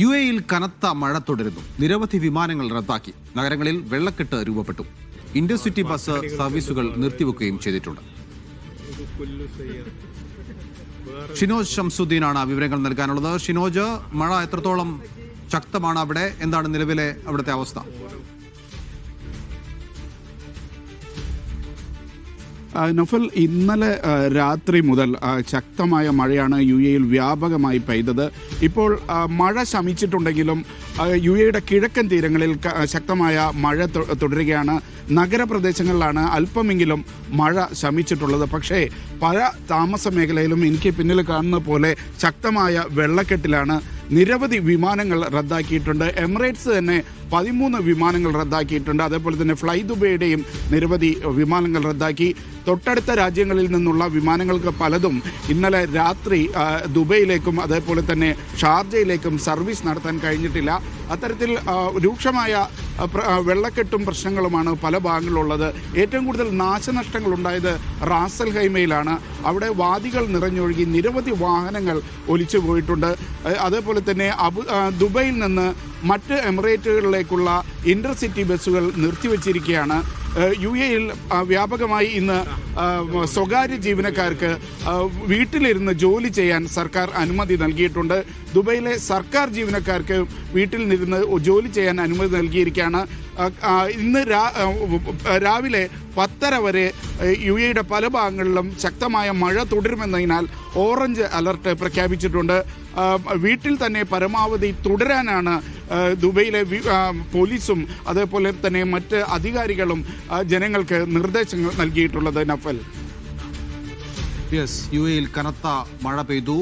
U എയിൽ കനത്ത മഴ തുടരുന്നു. നിരവധി വിമാനങ്ങൾ റദ്ദാക്കി. നഗരങ്ങളിൽ വെള്ളക്കെട്ട് രൂപപ്പെട്ടു. ഇന്റർസിറ്റി ബസ് സർവീസുകൾ നിർത്തിവെക്കുകയും ചെയ്തിട്ടുണ്ട്. ഷിനോജ് ഷംസുദ്ദീനാണ് വിവരങ്ങൾ നൽകാനുള്ളത്. ഷിനോജ് മഴ എത്രത്തോളം ശക്തമാണ് അവിടെ? എന്താണ് നിലവിലെ അവിടുത്തെ അവസ്ഥ? നഫൽ ഇന്നലെ രാത്രി മുതൽ ശക്തമായ മഴയാണ് യു എയിൽ വ്യാപകമായി പെയ്തത്. ഇപ്പോൾ മഴ ശമിച്ചിട്ടുണ്ടെങ്കിലും യു എയുടെ കിഴക്കൻ തീരങ്ങളിൽ ശക്തമായ മഴ തുടരുകയാണ്. നഗരപ്രദേശങ്ങളിലാണ് അല്പമെങ്കിലും മഴ ശമിച്ചിട്ടുള്ളത്. പക്ഷേ പല താമസ മേഖലയിലും എനിക്ക് പിന്നിൽ കാണുന്ന പോലെ ശക്തമായ വെള്ളക്കെട്ടിലാണ് നിരവധി വിമാനങ്ങൾ റദ്ദാക്കിയിട്ടുണ്ട്. എമിറേറ്റ്സ് തന്നെ പതിമൂന്ന് വിമാനങ്ങൾ റദ്ദാക്കിയിട്ടുണ്ട്. അതേപോലെ തന്നെ ഫ്ലൈ ദുബൈയുടെയും നിരവധി വിമാനങ്ങൾ റദ്ദാക്കി. തൊട്ടടുത്ത രാജ്യങ്ങളിൽ നിന്നുള്ള വിമാനങ്ങൾക്ക് പലതും ഇന്നലെ രാത്രി ദുബൈയിലേക്കും അതേപോലെ തന്നെ ഷാർജയിലേക്കും സർവീസ് നടത്താൻ കഴിഞ്ഞിട്ടില്ല. അത്തരത്തിൽ രൂക്ഷമായ വെള്ളക്കെട്ടും പ്രശ്നങ്ങളുമാണ് പല ഭാഗങ്ങളിലുള്ളത്. ഏറ്റവും കൂടുതൽ നാശനഷ്ടങ്ങൾ ഉണ്ടായത് റാസൽ ഹൈമയിലാണ് അവിടെ വാദികൾ നിറഞ്ഞൊഴുകി നിരവധി വാഹനങ്ങൾ ഒലിച്ചു പോയിട്ടുണ്ട്. അതേപോലെ തന്നെ അബു ദുബൈയിൽ നിന്ന് മറ്റ് എമിറേറ്റുകളിലേക്കുള്ള ഇന്റർസിറ്റി ബസ്സുകൾ നിർത്തിവച്ചിരിക്കുകയാണ്. യു എയിൽ വ്യാപകമായി ഇന്ന് സ്വകാര്യ ജീവനക്കാർക്ക് വീട്ടിലിരുന്ന് ജോലി ചെയ്യാൻ സർക്കാർ അനുമതി നൽകിയിട്ടുണ്ട്. ദുബൈയിലെ സർക്കാർ ജീവനക്കാർക്ക് വീട്ടിൽ നിന്ന് ജോലി ചെയ്യാൻ അനുമതി നൽകിയിരിക്കുകയാണ്. ഇന്ന് രാവിലെ പത്തര വരെ യു എയുടെ പല ഭാഗങ്ങളിലും ശക്തമായ മഴ തുടരുമെന്നതിനാൽ ഓറഞ്ച് അലർട്ട് പ്രഖ്യാപിച്ചിട്ടുണ്ട്. വീട്ടിൽ തന്നെ പരമാവധി തുടരാനാണ് ദുബൈയിലെ ആ, പോലീസും അതേപോലെ തന്നെ മറ്റ് അധികാരികളും ജനങ്ങൾക്ക് നിർദ്ദേശങ്ങൾ നൽകിയിട്ടുള്ളത് നഫൽ. യെസ് യു എയിൽ കനത്ത മഴ പെയ്തു.